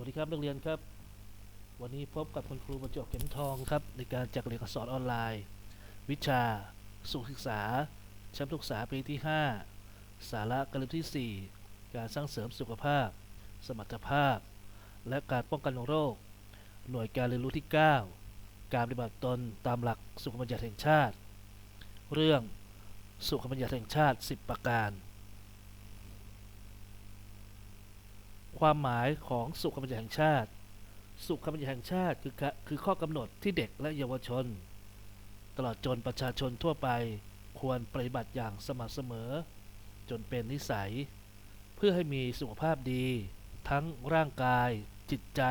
วัสดีครับนักเรียนครับ วันนี้พบกับคุณครูประจบเข็มทองครับ ในการจัดเรียนการสอนออนไลน์ วิชา สุขศึกษา ชั้นประถมศึกษาปีที่ 5 สาระการเรียนที่ 4 การสร้างเสริมสุขภาพ สมรรถภาพ และการป้องกันโรค หน่วยการเรียนรู้ที่ 9 การปฏิบัติตนตามหลักสุขบัญญัติแห่งชาติ เรื่องสุขบัญญัติแห่งชาติ 10 ประการ ความหมายของสุขบัญญัติแห่งชาติ สุขบัญญัติแห่งชาติคือคือข้อกำหนดที่เด็กและเยาวชน ตลอดจนประชาชนทั่วไปควรปฏิบัติอย่างสม่ำเสมอ จนเป็นนิสัย เพื่อให้มีสุขภาพดี ทั้งร่างกาย จิตใจ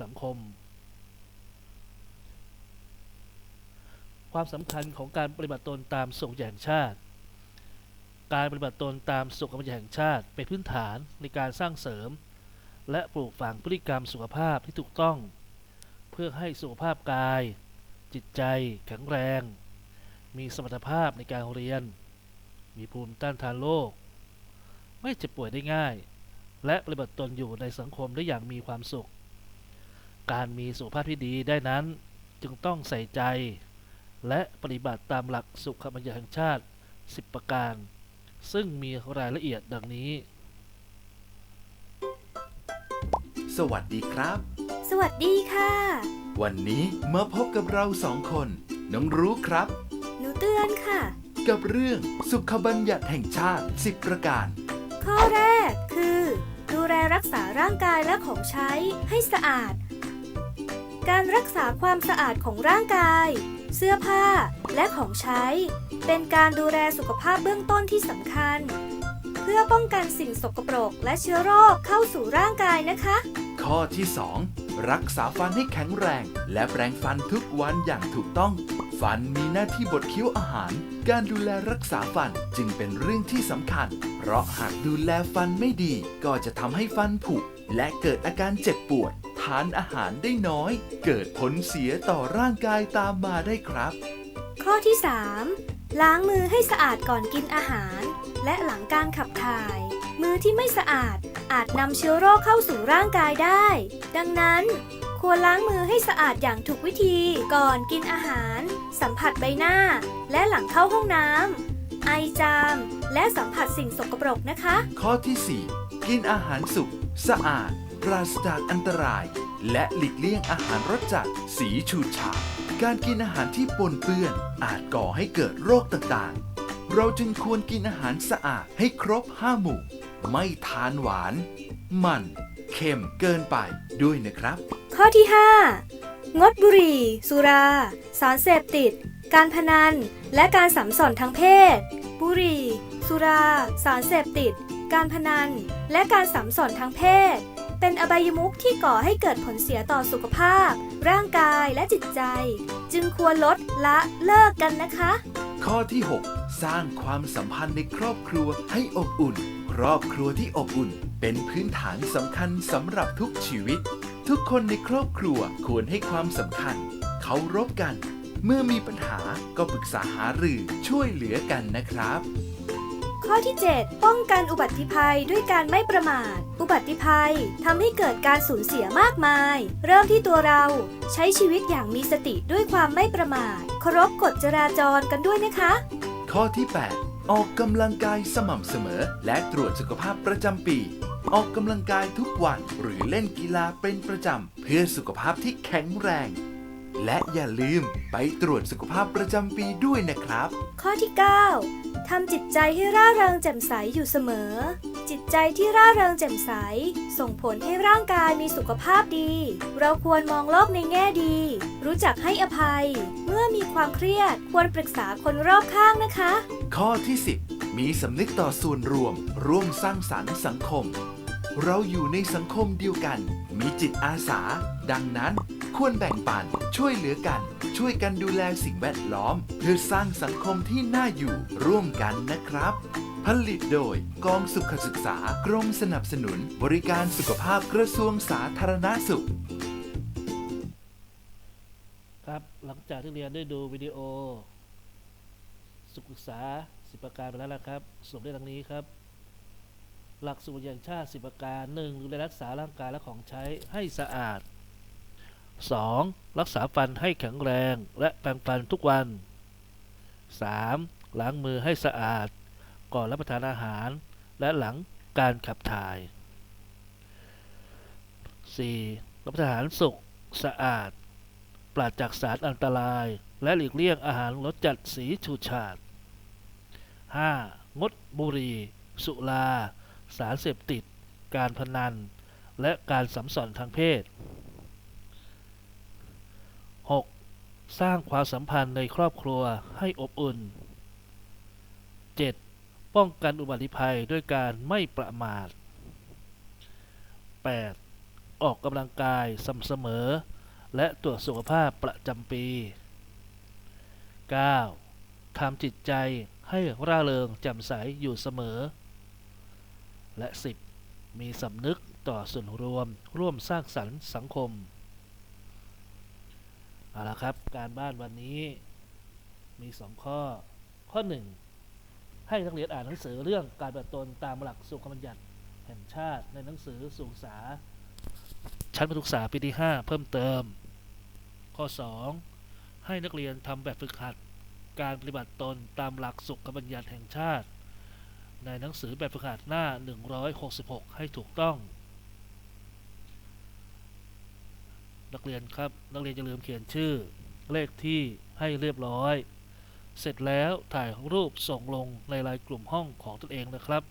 สังคม ความสำคัญของการปฏิบัติตนตามสุขบัญญัติแห่งชาติการปฏิบัติตนตามสุขบัญญัติแห่งชาติเป็นพื้นฐานในการสร้างเสริม และปลูกฝังพฤติกรรมสุขภาพที่ถูกต้อง เพื่อให้สุขภาพกาย จิตใจ แข็งแรง มีสมรรถภาพในการเรียน มีภูมิต้านทานโรคไม่เจ็บป่วยได้ง่าย และปฏิบัติตนอยู่ในสังคมได้อย่างมีความสุข การมีสุขภาพที่ดีได้นั้นจึงต้องใส่ใจ และปฏิบัติตามหลักสุขบัญญัติแห่งชาติ 10 ประการ ซึ่งมีรายละเอียดดังนี้ สวัสดีครับ สวัสดีค่ะ วันนี้มาพบกับเราสองคน น้องรู้ครับ หนูเตือนค่ะ กับเรื่องสุขบัญญัติแห่งชาติ 10 ประการ ข้อแรกคือ ดูแลรักษาร่างกายและของใช้ให้สะอาด การรักษาความสะอาดของร่างกาย เสื้อผ้าและของใช้ เป็นการดูแลสุขภาพเบื้องต้นที่สำคัญ เพื่อป้องกันสิ่งสกปรกและเชื้อโรคเข้าสู่ร่างกายนะคะ ข้อที่ 2 รักษาฟันให้แข็งแรง และแปรงฟันทุกวันอย่างถูกต้อง ฟันมีหน้าที่บดเคี้ยวอาหาร การดูแลรักษาฟันจึงเป็นเรื่องที่สำคัญ เพราะหากดูแลฟันไม่ดี ก็จะทำให้ฟันผุ และเกิดอาการเจ็บปวด ทานอาหารได้น้อย เกิดผลเสียต่อร่างกายตามมาได้ครับ ข้อที่ 3 ล้างมือให้สะอาดก่อนกินอาหาร และหลังการขับถ่าย มือที่ไม่สะอาด อาจนำเชื้อโรคเข้าสู่ร่างกายได้ ดังนั้น ควรล้างมือให้สะอาดอย่างถูกวิธีก่อนกินอาหาร สัมผัสใบหน้า และหลังเข้าห้องน้ำไอจาม และสัมผัสสิ่งสกปรกนะคะ ข้อที่ 4 กินอาหารสุกสะอาด ปราศจากอันตราย และหลีกเลี่ยงอาหารรสจัด สีฉูดฉาดการกินอาหารที่ปนเปื้อน อาจก่อให้เกิดโรคต่างๆ เราจึงควรกินอาหารสะอาดให้ครบห้าหมู่ ไม่ทานหวาน มัน เค็มเกินไปด้วยนะครับ ข้อที่ 5 งดบุหรี่ สุรา สารเสพติด การพนัน และการสัมสอนทางเพศ บุหรี่ สุรา สารเสพติด การพนัน และการสัมสอนทางเพศ เป็นอบายมุขที่ก่อให้เกิดผลเสียต่อสุขภาพ ร่างกายและจิตใจ จึงควรลดละเลิกกันนะคะ ข้อที่ 6 สร้างความสัมพันธ์ในครอบครัวให้อบอุ่น ครอบครัวที่อบอุ่น เป็นพื้นฐานสำคัญสำหรับทุกชีวิต ทุกคนในครอบครัวควรให้ความสำคัญเคารพกัน เมื่อมีปัญหาก็ปรึกษาหารือช่วยเหลือกันนะครับ ข้อที่ 7 ป้องกันอุบัติภัยด้วยการไม่ประมาท อุบัติภัยทำให้เกิดการสูญเสียมากมาย เริ่มที่ตัวเรา ใช้ชีวิตอย่างมีสติด้วยความไม่ประมาทเคารพกฎจราจรกันด้วยนะคะ ข้อที่ 8 ออกกำลังกายสม่ำเสมอ และตรวจสุขภาพประจำปี ออกกำลังกายทุกวันหรือเล่นกีฬาเป็นประจำเพื่อสุขภาพที่แข็งแรง และอย่าลืมไปตรวจสุขภาพประจำปีด้วยนะครับ ข้อที่ 9 ทำจิตใจให้ร่าเริงแจ่มใสอยู่เสมอ จิตใจที่ร่าเริงแจ่มใส ส่งผลให้ร่างกายมีสุขภาพดี เราควรมองโลกในแง่ดี รู้จักให้อภัย เมื่อมีความเครียดควรปรึกษาคนรอบข้างนะคะ ข้อที่ 10 มีสำนึกต่อส่วนรวม ร่วมสร้างสรรค์สังคม เราอยู่ในสังคมเดียวกัน มีจิตอาสา ดังนั้น ควรแบ่งปัน ช่วยเหลือกัน ช่วยกันดูแลสิ่งแวดล้อม เพื่อสร้างสังคมที่น่าอยู่ร่วมกันนะครับ ผลิตโดยกองสุขศึกษากรมสนับสนุน บริการสุขภาพกระทรวงสาธารณสุข ครับหลังจากที่เรียนได้ดูวิดีโอ สุขศึกษาสิบประการไปแล้วนะครับสรุปได้ดังนี้ครับ หลักสูตรอย่างชาติสิบประการหนึ่งดูแลรักษาร่างกายและของใช้ให้สะอาด 2. รักษาฟันให้แข็งแรงและแปรงฟันทุกวัน 3. ล้างมือให้สะอาด ก่อนรับประทานอาหาร และหลังการขับถ่าย 4. รับประทานอาหารสุกสะอาด ปราศจากสารอันตราย และหลีกเลี่ยงอาหารรสจัดสีฉูดฉาด 5. งดบุหรี่ สุรา สารเสพติด การพนัน และการสัมสอนทางเพศ 6. สร้างความสัมพันธ์ในครอบครัวให้อบอุ่น 7. ป้องกันอุบัติภัยด้วยการไม่ประมาท 8. ออกกำลังกายสม่ำเสมอ และตรวจสุขภาพประจำปี 9. ทำจิตใจให้ร่าเริงแจ่มใสอยู่เสมอ และ 10. มีสำนึกต่อส่วนรวมร่วมสร้างสรรค์สังคม เอาละครับ การบ้านวันนี้มีสองข้อ ข้อหนึ่งให้นักเรียนอ่านหนังสือเรื่องการปฏิบัติตนตามหลักสุขบัญญัติแห่งชาติในหนังสือสุขศึกษา ชั้นประถมศึกษาปีที่ 5 เพิ่มเติม ข้อ 2 ให้นักเรียนทำแบบฝึกหัด การปฏิบัติตนตามหลักสุขบัญญัติแห่งชาติ ในหนังสือแบบฝึกหัดหน้า 166 ให้ถูกต้อง นักเรียนครับ นักเรียนจะลืมเขียนชื่อ เลขที่ให้เรียบร้อย เสร็จแล้วถ่ายรูปส่งลงในไลน์กลุ่มห้องของตนเองนะครับ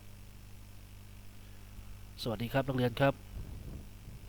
สวัสดีครับนักเรียนครับ